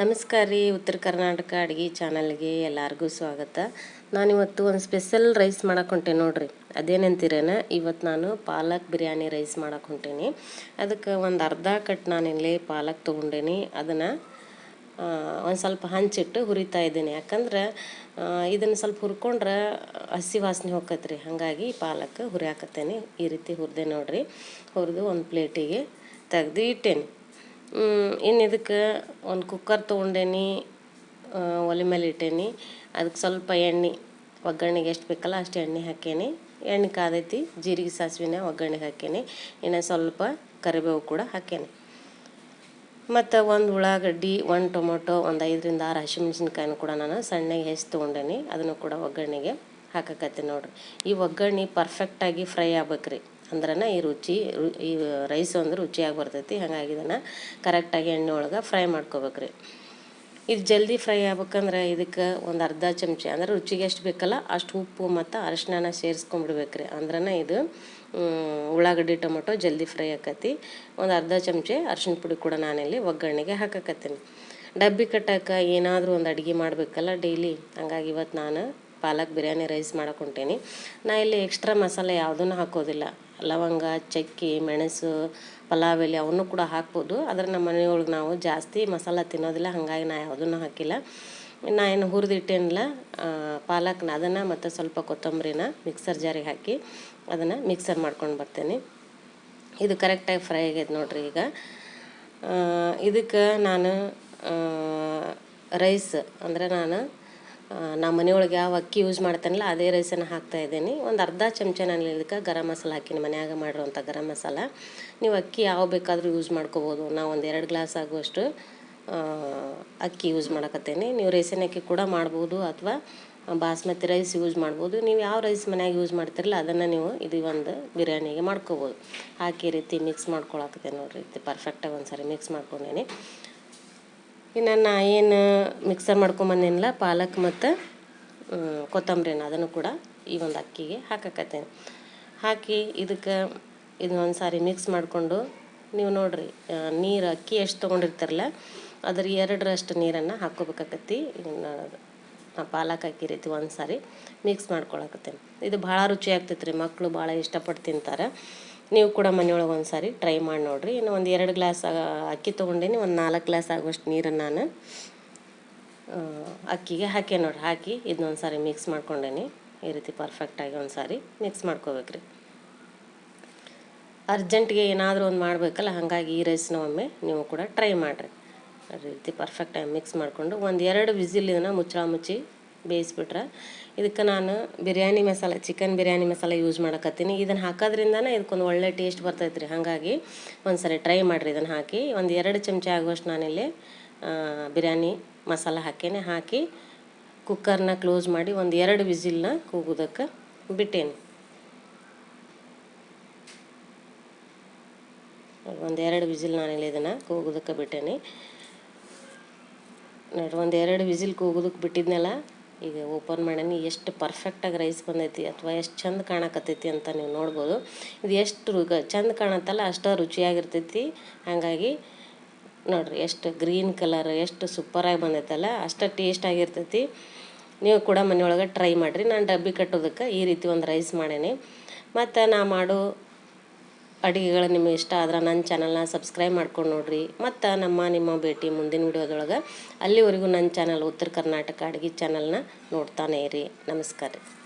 ನಮಸ್ಕಾರ ರೀ ಉತ್ತರ ಕರ್ನಾಟಕ ಅಡುಗೆ ಚಾನಲ್ಗೆ ಎಲ್ಲರಿಗೂ ಸ್ವಾಗತ. ನಾನಿವತ್ತು ಒಂದು ಸ್ಪೆಷಲ್ ರೈಸ್ ಮಾಡಕ್ಕೆ ಹೊಂಟೇನೆ ನೋಡಿರಿ. ಅದೇನಂತೀರೇನ? ಇವತ್ತು ನಾನು ಪಾಲಕ್ ಬಿರಿಯಾನಿ ರೈಸ್ ಮಾಡಕ್ಕೆ ಹೊಂಟೇನಿ. ಅದಕ್ಕೆ ಒಂದು ಅರ್ಧ ಕಟ್ ನಾನಿಲ್ಲಿ ಪಾಲಕ್ ತೊಗೊಂಡೇನಿ. ಅದನ್ನು ಒಂದು ಸ್ವಲ್ಪ ಹಂಚಿಟ್ಟು ಹುರಿತಾ ಇದ್ದೀನಿ. ಯಾಕಂದ್ರೆ ಇದನ್ನು ಸ್ವಲ್ಪ ಹುರ್ಕೊಂಡ್ರೆ ಹಸಿ ವಾಸನೆ ಹೋಗತ್ರಿ ಹಾಗಾಗಿ ಪಾಲಕ್ ಹುರಿಯಾಕತ್ತೇನೆ. ಈ ರೀತಿ ಹುರಿದೆ ನೋಡ್ರಿ. ಹುರಿದು ಒಂದು ಪ್ಲೇಟಿಗೆ ತೆಗ್ದು ಇಟ್ಟೇನಿ. ಇನ್ನು ಇದಕ್ಕೆ ಒಂದು ಕುಕ್ಕರ್ ತೊಗೊಂಡೇನಿ ಒಲೆ ಮೇಲೆ ಇಟ್ಟೇನಿ. ಅದಕ್ಕೆ ಸ್ವಲ್ಪ ಎಣ್ಣೆ, ಒಗ್ಗರಣೆಗೆ ಎಷ್ಟು ಬೇಕಲ್ಲ ಅಷ್ಟು ಎಣ್ಣೆ ಹಾಕೇನಿ. ಎಣ್ಣೆ ಕಾದೈತಿ, ಜೀರಿಗೆ ಸಾಸಿವೆನೇ ಒಗ್ಗರಣೆಗೆ ಹಾಕೇನಿ. ಇನ್ನು ಸ್ವಲ್ಪ ಕರಿಬೇವು ಕೂಡ ಹಾಕೇನಿ. ಮತ್ತು ಒಂದು ಉಳ್ಳಾಗಡ್ಡಿ, ಒಂದು ಟೊಮೊಟೊ, ಒಂದು ಐದರಿಂದ ಆರು ಹಸಿಮೆಣ್ಸಿನ್ಕಾಯಿನೂ ಕೂಡ ನಾನು ಸಣ್ಣಗೆ ಹೆಚ್ಚು ತೊಗೊಂಡೇನಿ. ಅದನ್ನು ಕೂಡ ಒಗ್ಗರಣೆಗೆ ಹಾಕಕತ್ತೀನಿ ನೋಡಿರಿ. ಈ ಒಗ್ಗರಣೆ ಪರ್ಫೆಕ್ಟಾಗಿ ಫ್ರೈ ಆಗ್ಬೇಕ್ರಿ. ಅಂದ್ರನ ಈ ರುಚಿ ಈ ರೈಸ್ ಅಂದ್ರೆ ರುಚಿಯಾಗಿ ಬರ್ತೈತಿ. ಹಾಗಾಗಿ ಇದನ್ನು ಕರೆಕ್ಟಾಗಿ ಎಣ್ಣೆ ಒಳಗೆ ಫ್ರೈ ಮಾಡ್ಕೋಬೇಕ್ರಿ. ಇದು ಜಲ್ದಿ ಫ್ರೈ ಆಗ್ಬೇಕಂದ್ರೆ ಇದಕ್ಕೆ ಒಂದು ಅರ್ಧ ಚಮಚ, ಅಂದ್ರೆ ರುಚಿಗೆ ಎಷ್ಟು ಬೇಕಲ್ಲ ಅಷ್ಟು ಉಪ್ಪು ಮತ್ತು ಅರಿಶಿನ ಸೇರಿಸ್ಕೊಂಡ್ಬಿಡ್ಬೇಕ್ರಿ. ಅಂದ್ರನ ಇದು ಉಳ್ಳಾಗಡ್ಡಿ, ಟೊಮೊಟೊ ಜಲ್ದಿ ಫ್ರೈ ಆಕತಿ. ಒಂದು ಅರ್ಧ ಚಮಚ ಅರಶಿನ ಪುಡಿ ಕೂಡ ನಾನಿಲ್ಲಿ ಒಗ್ಗರಣೆಗೆ ಹಾಕಕತ್ತೀನಿ. ಡಬ್ಬಿ ಕಟ್ಟಕ್ಕೆ ಏನಾದರೂ ಒಂದು ಅಡುಗೆ ಮಾಡಬೇಕಲ್ಲ ಡೈಲಿ. ಹಂಗಾಗಿ ಇವತ್ತು ನಾನು ಪಾಲಕ್ ಬಿರಿಯಾನಿ ರೈಸ್ ಮಾಡಕ್ಕೆ ನಾ ಇಲ್ಲಿ ಎಕ್ಸ್ಟ್ರಾ ಮಸಾಲೆ ಯಾವುದನ್ನು ಹಾಕೋದಿಲ್ಲ. ಲವಂಗ, ಚಕ್ಕಿ, ಮೆಣಸು, ಪಲಾವ್, ಎಲೆ ಅವನ್ನೂ ಕೂಡ ಹಾಕ್ಬೋದು. ಆದರೆ ನಮ್ಮ ಮನೆಯೊಳಗೆ ನಾವು ಜಾಸ್ತಿ ಮಸಾಲ ತಿನ್ನೋದಿಲ್ಲ. ಹಾಗಾಗಿ ನಾ ಯಾವುದನ್ನು ಹಾಕಿಲ್ಲ. ನಾ ಏನು ಹುರಿದಿಟ್ಟೇನಿಲ್ಲ ಪಾಲಕ್ನ ಅದನ್ನು ಮತ್ತು ಸ್ವಲ್ಪ ಕೊತ್ತಂಬರಿನ ಮಿಕ್ಸರ್ ಜಾರಿಗೆ ಹಾಕಿ ಅದನ್ನು ಮಿಕ್ಸರ್ ಮಾಡ್ಕೊಂಡು ಬರ್ತೇನೆ. ಇದು ಕರೆಕ್ಟಾಗಿ ಫ್ರೈ ಆಗೈತೆ ನೋಡ್ರಿ ಈಗ. ಇದಕ್ಕೆ ನಾನು ರೈಸ್ ಅಂದರೆ ನಾನು ನಮ್ಮ ಮನೆಯೊಳಗೆ ಯಾವ ಅಕ್ಕಿ ಯೂಸ್ ಮಾಡ್ತೇನಲ್ಲ, ಅದೇ ರೈಸನ್ನು ಹಾಕ್ತಾ ಇದ್ದೀನಿ. ಒಂದು ಅರ್ಧ ಚಮಚ ನಾನು ಇದಕ್ಕೆ ಗರಂ ಮಸಾಲ ಹಾಕಿನಿ ಮನ್ಯಾಗ ಮಾಡಿರೋಂಥ ಗರಂ ಮಸಾಲ. ನೀವು ಅಕ್ಕಿ ಯಾವ ಬೇಕಾದರೂ ಯೂಸ್ ಮಾಡ್ಕೋಬೋದು. ನಾವು ಒಂದು ಎರಡು ಗ್ಲಾಸ್ ಆಗುವಷ್ಟು ಅಕ್ಕಿ ಯೂಸ್ ಮಾಡಕತ್ತೇನೆ. ನೀವು ರೈಸಿನ ಅಕ್ಕಿ ಕೂಡ ಮಾಡ್ಬೋದು ಅಥವಾ ಬಾಸ್ಮತಿ ರೈಸ್ ಯೂಸ್ ಮಾಡ್ಬೋದು. ನೀವು ಯಾವ ರೈಸ್ ಮನ್ಯಾಗ ಯೂಸ್ ಮಾಡ್ತಿರಲ್ಲ, ಅದನ್ನು ನೀವು ಇದು ಒಂದು ಬಿರಿಯಾನಿಗೆ ಮಾಡ್ಕೋಬೋದು. ಹಾಕಿ ರೀತಿ ಮಿಕ್ಸ್ ಮಾಡ್ಕೊಳಕತ್ತೆ ನೋಡಿರಿ. ರೀತಿ ಪರ್ಫೆಕ್ಟಾಗಿ ಒಂದು ಸಾರಿ ಮಿಕ್ಸ್ ಮಾಡ್ಕೊಂಡೇನಿ. ಇನ್ನು ನಾ ಏನು ಮಿಕ್ಸರ್ ಮಾಡ್ಕೊಂಬಂದೇನಲ್ಲ, ಪಾಲಕ್ ಮತ್ತು ಕೊತ್ತಂಬರಿನ ಅದನ್ನು ಕೂಡ ಈ ಒಂದು ಅಕ್ಕಿಗೆ ಹಾಕಕತ್ತೇನೆ. ಹಾಕಿ ಇದಕ್ಕೆ ಇದನ್ನೊಂದು ಸಾರಿ ಮಿಕ್ಸ್ ಮಾಡಿಕೊಂಡು, ನೀವು ನೋಡಿರಿ ನೀರು ಅಕ್ಕಿ ಎಷ್ಟು ತೊಗೊಂಡಿರ್ತಾರಲ್ಲ, ಅದ್ರ ಎರಡರಷ್ಟು ನೀರನ್ನು ಹಾಕ್ಕೋಬೇಕಾಕತ್ತಿ ಪಾಲಕ್ ಹಾಕಿ ರೀತಿ ಒಂದು ಸಾರಿ ಮಿಕ್ಸ್ ಮಾಡ್ಕೊಳಕತ್ತೇನೆ. ಇದು ಭಾಳ ರುಚಿ ಆಗ್ತೈತೆ ರೀ ಮಕ್ಕಳು ಭಾಳ ಇಷ್ಟಪಟ್ಟು ತಿಂತಾರೆ. ನೀವು ಕೂಡ ಮನೆಯೊಳಗೆ ಒಂದು ಸಾರಿ ಟ್ರೈ ಮಾಡಿ ನೋಡಿರಿ. ಇನ್ನು ಒಂದು ಎರಡು ಗ್ಲಾಸ್ ಅಕ್ಕಿ ತೊಗೊಂಡೇನಿ, ಒಂದು ನಾಲ್ಕು ಗ್ಲಾಸ್ ಆಗುವಷ್ಟು ನೀರನ್ನು ನಾನು ಅಕ್ಕಿಗೆ ಹಾಕಿ ನೋಡ್ರಿ. ಹಾಕಿ ಇದನ್ನೊಂದು ಸಾರಿ ಮಿಕ್ಸ್ ಮಾಡ್ಕೊಂಡೇನಿ. ಈ ರೀತಿ ಪರ್ಫೆಕ್ಟಾಗಿ ಒಂದು ಸಾರಿ ಮಿಕ್ಸ್ ಮಾಡ್ಕೋಬೇಕ್ರಿ. ಅರ್ಜೆಂಟ್ಗೆ ಏನಾದರೂ ಒಂದು ಮಾಡಬೇಕಲ್ಲ, ಹಾಗಾಗಿ ಈ ರೈಸ್ನ ಒಮ್ಮೆ ನೀವು ಕೂಡ ಟ್ರೈ ಮಾಡಿರಿ. ರೀತಿ ಪರ್ಫೆಕ್ಟಾಗಿ ಮಿಕ್ಸ್ ಮಾಡಿಕೊಂಡು ಒಂದು ಎರಡು ವಿಸಿಲ್ ಇದನ್ನು ಮುಚ್ಚಳ ಮುಚ್ಚಿ ಬೇಯಿಸ್ಬಿಟ್ರೆ ಇದಕ್ಕೆ ನಾನು ಬಿರಿಯಾನಿ ಮಸಾಲ, ಚಿಕನ್ ಬಿರಿಯಾನಿ ಮಸಾಲ ಯೂಸ್ ಮಾಡಕತ್ತೀನಿ. ಇದನ್ನು ಹಾಕೋದ್ರಿಂದನೇ ಇದಕ್ಕೊಂದು ಒಳ್ಳೆ ಟೇಸ್ಟ್ ಬರ್ತೈತೆ ರೀ ಹಾಗಾಗಿ ಒಂದು ಸರಿ ಟ್ರೈ ಮಾಡಿರಿ ಇದನ್ನು ಹಾಕಿ. ಒಂದು ಎರಡು ಚಮಚ ಆಗುವಷ್ಟು ನಾನಿಲ್ಲಿ ಬಿರಿಯಾನಿ ಮಸಾಲ ಹಾಕೇನೆ. ಹಾಕಿ ಕುಕ್ಕರ್ನ ಕ್ಲೋಸ್ ಮಾಡಿ ಒಂದು ಎರಡು ವಿಸಿಲ್ನ ಕೂಗೋದಕ್ಕೆ ಬಿಟ್ಟೇನಿ. ಒಂದು ಎರಡು ವಿಸಿಲ್ ನಾನಿಲ್ಲಿ ಇದನ್ನು ಕೂಗೋದಕ್ಕೆ ಬಿಟ್ಟೇನೆ. ನೋಡ್ರಿ, ಒಂದು ಎರಡು ವಿಸಿಲ್ ಕೂಗೋದಕ್ಕೆ ಬಿಟ್ಟಿದ್ನಲ್ಲ ಈಗ ಓಪನ್ ಮಾಡೀನಿ, ಎಷ್ಟು ಪರ್ಫೆಕ್ಟಾಗಿ ರೈಸ್ ಬಂದೈತಿ ಅಥವಾ ಎಷ್ಟು ಚಂದ ಕಾಣಕತ್ತೈತಿ ಅಂತ ನೀವು ನೋಡ್ಬೋದು. ಇದು ಎಷ್ಟು ರುಗ, ಚಂದ ಕಾಣತ್ತಲ್ಲ ಅಷ್ಟು ರುಚಿಯಾಗಿರ್ತೈತಿ. ಹಾಗಾಗಿ ನೋಡಿರಿ, ಎಷ್ಟು ಗ್ರೀನ್ ಕಲರ್ ಎಷ್ಟು ಸೂಪರಾಗಿ ಬಂದೈತಲ್ಲ ಅಷ್ಟು ಟೇಸ್ಟ್ ಆಗಿರ್ತೈತಿ. ನೀವು ಕೂಡ ಮನೆಯೊಳಗೆ ಟ್ರೈ ಮಾಡಿರಿ. ನಾನು ಡಬ್ಬಿ ಕಟ್ಟೋದಕ್ಕೆ ಈ ರೀತಿ ಒಂದು ರೈಸ್ ಮಾಡೇನಿ. ಮತ್ತು ನಾ ಮಾಡೋ ಅಡುಗೆಗಳು ನಿಮಗೆ ಇಷ್ಟ ಆದ್ರೆ ನನ್ನ ಚಾನಲ್ನ ಸಬ್ಸ್ಕ್ರೈಬ್ ಮಾಡ್ಕೊಂಡು ನೋಡ್ರಿ. ಮತ್ತು ನಮ್ಮ, ನಿಮ್ಮ ಭೇಟಿ ಮುಂದಿನ ವಿಡಿಯೋದೊಳಗೆ ಅಲ್ಲಿವರೆಗೂ ನನ್ನ ಚಾನಲ್ ಉತ್ತರ ಕರ್ನಾಟಕ ಅಡುಗೆ ಚಾನಲ್ನ ನೋಡ್ತಾನೆ ಇರಿ. ನಮಸ್ಕಾರ ರೀ.